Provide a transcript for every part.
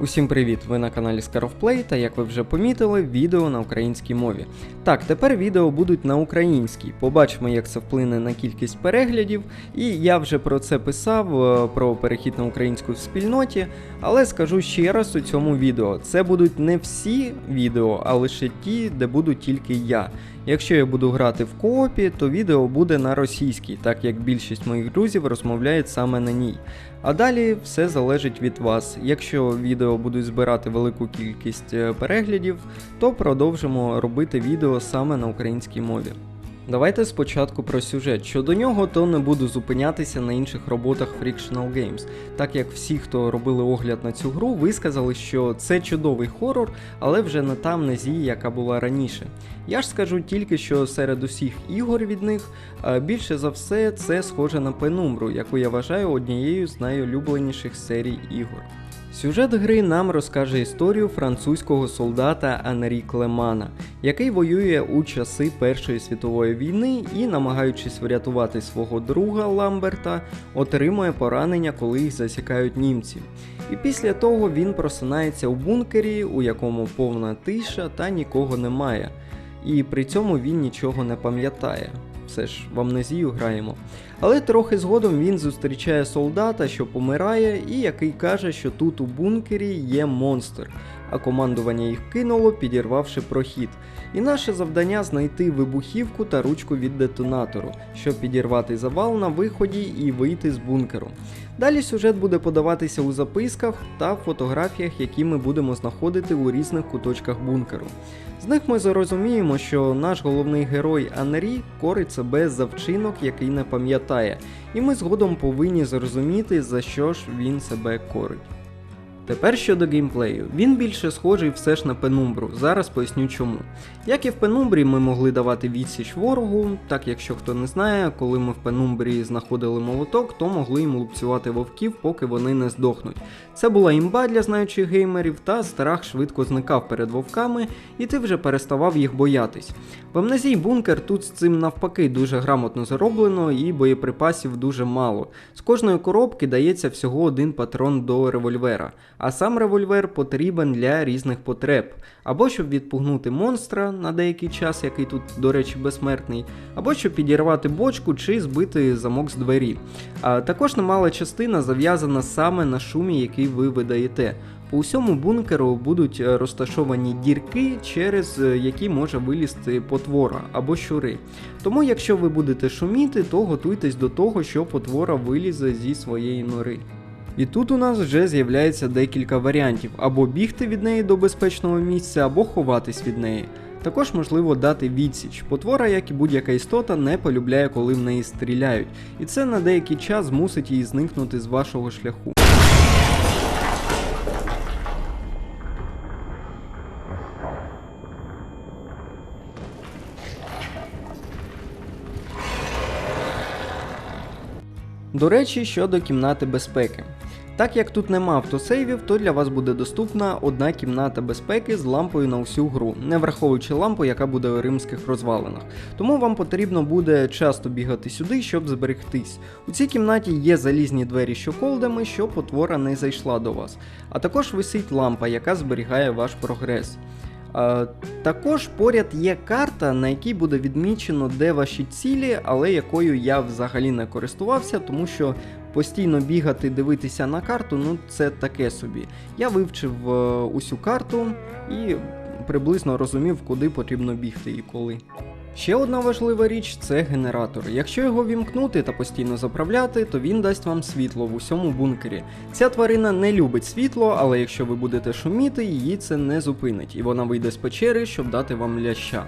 Усім привіт! Ви на каналі Scarovplay та як ви вже помітили, відео на українській мові. Так, тепер відео будуть на українській. Побачимо, як це вплине на кількість переглядів. І я вже про це писав, е, про перехід на українську в спільноті. Але скажу ще раз у цьому відео: це будуть не всі відео, а лише ті, де буду тільки я. Якщо я буду грати в коопі, то відео буде на російській, так як більшість моїх друзів розмовляють саме на ній. А далі все залежить від вас. Якщо відео будуть збирати велику кількість е, переглядів, то продовжимо робити відео саме на українській мові. Давайте спочатку про сюжет. Щодо нього, то не буду зупинятися на інших роботах Frictional Games, так як всі, хто робили огляд на цю гру, висказали, що це чудовий хорор, але вже не та амнезія, яка була раніше. Я ж скажу тільки, що серед усіх ігор від них е, більше за все це схоже на пенумбру, яку я вважаю однією з найулюбленіших серій ігор. Сюжет гри нам розкаже історію французького солдата Анрі Клемана, який воює у часи Першої світової війни і, намагаючись врятувати свого друга Ламберта, отримує поранення, коли їх засікають німці. І після того він просинається у бункері, у якому повна тиша та нікого немає. І при цьому він нічого не пам'ятає. Все ж в амнезію граємо. Але трохи згодом він зустрічає солдата, що помирає, і який каже, що тут у бункері є монстр, а командування їх кинуло, підірвавши прохід. І наше завдання знайти вибухівку та ручку від детонатору, щоб підірвати завал на виході і вийти з бункеру. Далі сюжет буде подаватися у записках та фотографіях, які ми будемо знаходити у різних куточках бункеру. З них ми зрозуміємо, що наш головний герой Анрі корить себе за вчинок, який не пам'ятає, і ми згодом повинні зрозуміти, за що ж він себе корить. Тепер щодо геймплею, він більше схожий все ж на пенумбру, зараз поясню чому. Як і в пенумбрі ми могли давати відсіч ворогу, так якщо хто не знає, коли ми в пенумбрі знаходили молоток, то могли їм лупцювати вовків, поки вони не здохнуть. Це була імба для знаючих геймерів, та страх швидко зникав перед вовками, і ти вже переставав їх боятись. В амнезії бункер тут з цим навпаки дуже грамотно зроблено і боєприпасів дуже мало. З кожної коробки дається всього один патрон до револьвера а сам револьвер потрібен для різних потреб, або щоб відпугнути монстра на деякий час, який тут, до речі, безсмертний, або щоб підірвати бочку чи збити замок з двері. А також немала частина зав'язана саме на шумі, який ви видаєте. По усьому бункеру будуть е, розташовані дірки, через е, які може вилізти потвора або щури. Тому, якщо ви будете шуміти, то готуйтесь до того, що потвора вилізе зі своєї нори. І тут у нас вже з'являється декілька варіантів: або бігти від неї до безпечного місця, або ховатись від неї. Також можливо дати відсіч. Потвора, як і будь-яка істота, не полюбляє, коли в неї стріляють, і це на деякий час змусить її зникнути з вашого шляху. До речі, щодо кімнати безпеки. Так як тут нема автосейвів, то для вас буде доступна одна кімната безпеки з лампою на всю гру, не враховуючи лампу, яка буде у римських розвалинах. Тому вам потрібно буде часто бігати сюди, щоб зберегтись. У цій кімнаті є залізні двері щоколдами, щоб потвора не зайшла до вас. А також висить лампа, яка зберігає ваш прогрес. Також поряд є карта, на якій буде відмічено, де ваші цілі, але якою я взагалі не користувався, тому що постійно бігати, дивитися на карту, ну це таке собі. Я вивчив е, усю карту і приблизно розумів, куди потрібно бігти і коли. Ще одна важлива річ це генератор. Якщо його вімкнути та постійно заправляти, то він дасть вам світло в усьому бункері. Ця тварина не любить світло, але якщо ви будете шуміти, її це не зупинить, і вона вийде з печери, щоб дати вам ляща.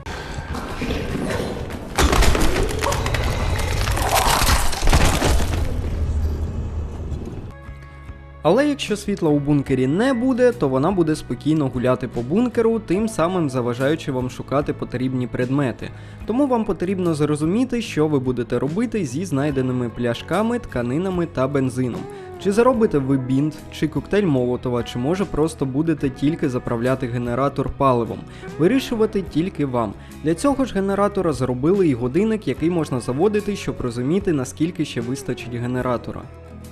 Але якщо світла у бункері не буде, то вона буде спокійно гуляти по бункеру, тим самим заважаючи вам шукати потрібні предмети. Тому вам потрібно зрозуміти, що ви будете робити зі знайденими пляшками, тканинами та бензином. Чи заробите ви бінт, чи коктейль Молотова, чи може просто будете тільки заправляти генератор паливом. Вирішувати тільки вам. Для цього ж генератора зробили і годинник, який можна заводити, щоб розуміти, наскільки ще вистачить генератора.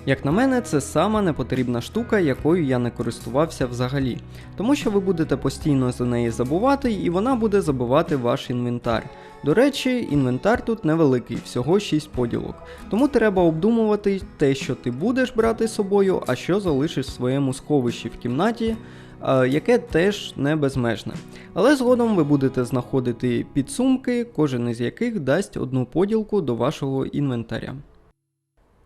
Як на мене, це сама непотрібна штука, якою я не користувався взагалі, тому що ви будете постійно за неї забувати, і вона буде забивати ваш інвентар. До речі, інвентар тут невеликий, всього 6 поділок. Тому треба обдумувати те, що ти будеш брати з собою, а що залишиш в своєму сховищі в кімнаті, яке теж не безмежне. Але згодом ви будете знаходити підсумки, кожен із яких дасть одну поділку до вашого інвентаря.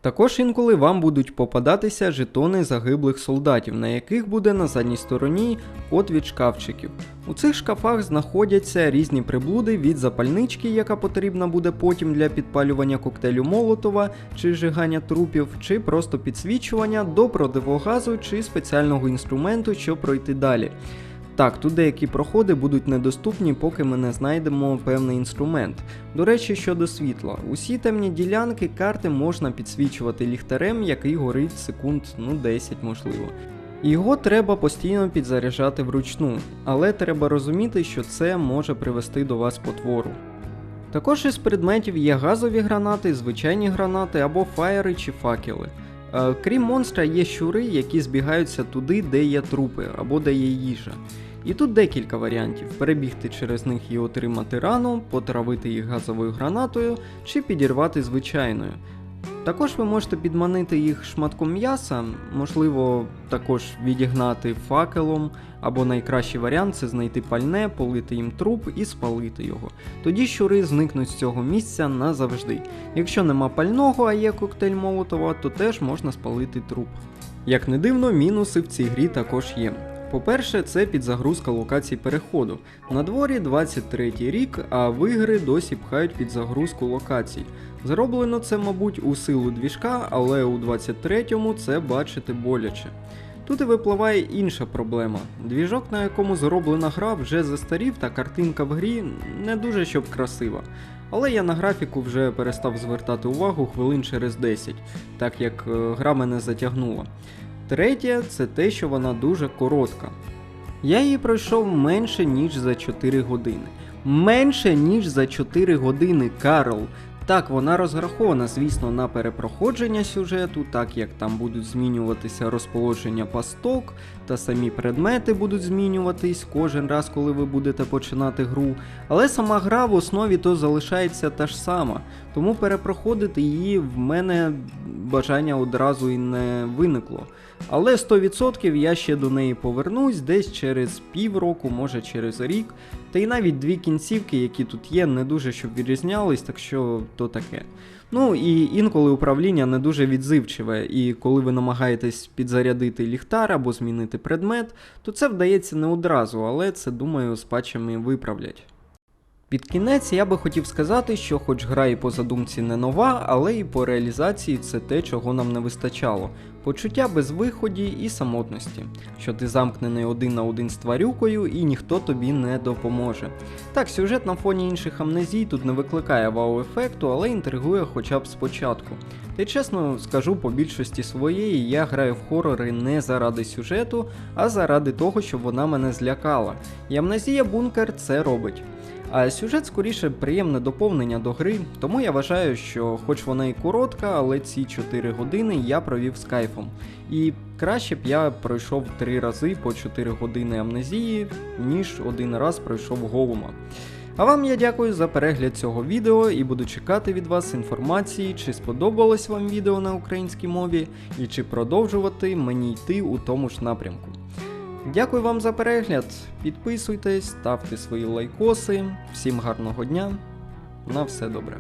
Також інколи вам будуть попадатися жетони загиблих солдатів, на яких буде на задній стороні код від шкафчиків. У цих шкафах знаходяться різні приблуди від запальнички, яка потрібна буде потім для підпалювання коктейлю Молотова чи зжигання трупів, чи просто підсвічування до противогазу чи спеціального інструменту, щоб пройти далі. Так, тут деякі проходи будуть недоступні, поки ми не знайдемо певний інструмент. До речі, щодо світла, усі темні ділянки карти можна підсвічувати ліхтарем, який горить секунд ну 10 можливо. Його треба постійно підзаряджати вручну, але треба розуміти, що це може привести до вас потвору. Також із предметів є газові гранати, звичайні гранати або фаєри чи факели. Е, Крім монстра, є щури, які збігаються туди, де є трупи або де є їжа. І тут декілька варіантів: перебігти через них і отримати рану, потравити їх газовою гранатою чи підірвати звичайною. Також ви можете підманити їх шматком м'яса, можливо, також відігнати факелом, або найкращий варіант це знайти пальне, полити їм труп і спалити його. Тоді щури зникнуть з цього місця назавжди. Якщо нема пального, а є коктейль Молотова, то теж можна спалити труп. Як не дивно, мінуси в цій грі також є. По-перше, це підзагрузка локацій переходу. На дворі 23 рік, а в ігри досі пхають підзагрузку локацій. Зроблено це, мабуть, у силу двіжка, але у 23-му це бачити боляче. Тут і випливає інша проблема. Двіжок, на якому зроблена гра, вже застарів, та картинка в грі не дуже щоб красива. Але я на графіку вже перестав звертати увагу хвилин через 10, так як е, гра мене затягнула. Третє це те, що вона дуже коротка. Я її пройшов менше, ніж за 4 години. Менше, ніж за 4 години, Карл. Так, вона розрахована, звісно, на перепроходження сюжету, так як там будуть змінюватися розположення пасток, та самі предмети будуть змінюватись кожен раз, коли ви будете починати гру. Але сама гра в основі то залишається та ж сама, тому перепроходити її в мене бажання одразу і не виникло. Але 100% я ще до неї повернусь десь через півроку, може через рік. Та й навіть дві кінцівки, які тут є, не дуже щоб відрізнялись, так що то таке. Ну і інколи управління не дуже відзивчиве, і коли ви намагаєтесь підзарядити ліхтар або змінити предмет, то це вдається не одразу, але це, думаю, з патчами виправлять. Під кінець я би хотів сказати, що хоч гра і по задумці не нова, але і по реалізації це те, чого нам не вистачало. Почуття безвиході і самотності, що ти замкнений один на один з тварюкою і ніхто тобі не допоможе. Так, сюжет на фоні інших амнезій тут не викликає вау-ефекту, але інтригує хоча б спочатку. Та й чесно скажу, по більшості своєї я граю в хорори не заради сюжету, а заради того, щоб вона мене злякала. І амнезія бункер це робить. А сюжет скоріше приємне доповнення до гри, тому я вважаю, що хоч вона і коротка, але ці 4 години я провів з кайфом. І краще б я пройшов 3 рази по 4 години амнезії, ніж один раз пройшов Голума. А вам я дякую за перегляд цього відео і буду чекати від вас інформації, чи сподобалось вам відео на українській мові, і чи продовжувати мені йти у тому ж напрямку. Дякую вам за перегляд. Підписуйтесь, ставте свої лайкоси. Всім гарного дня. На все добре.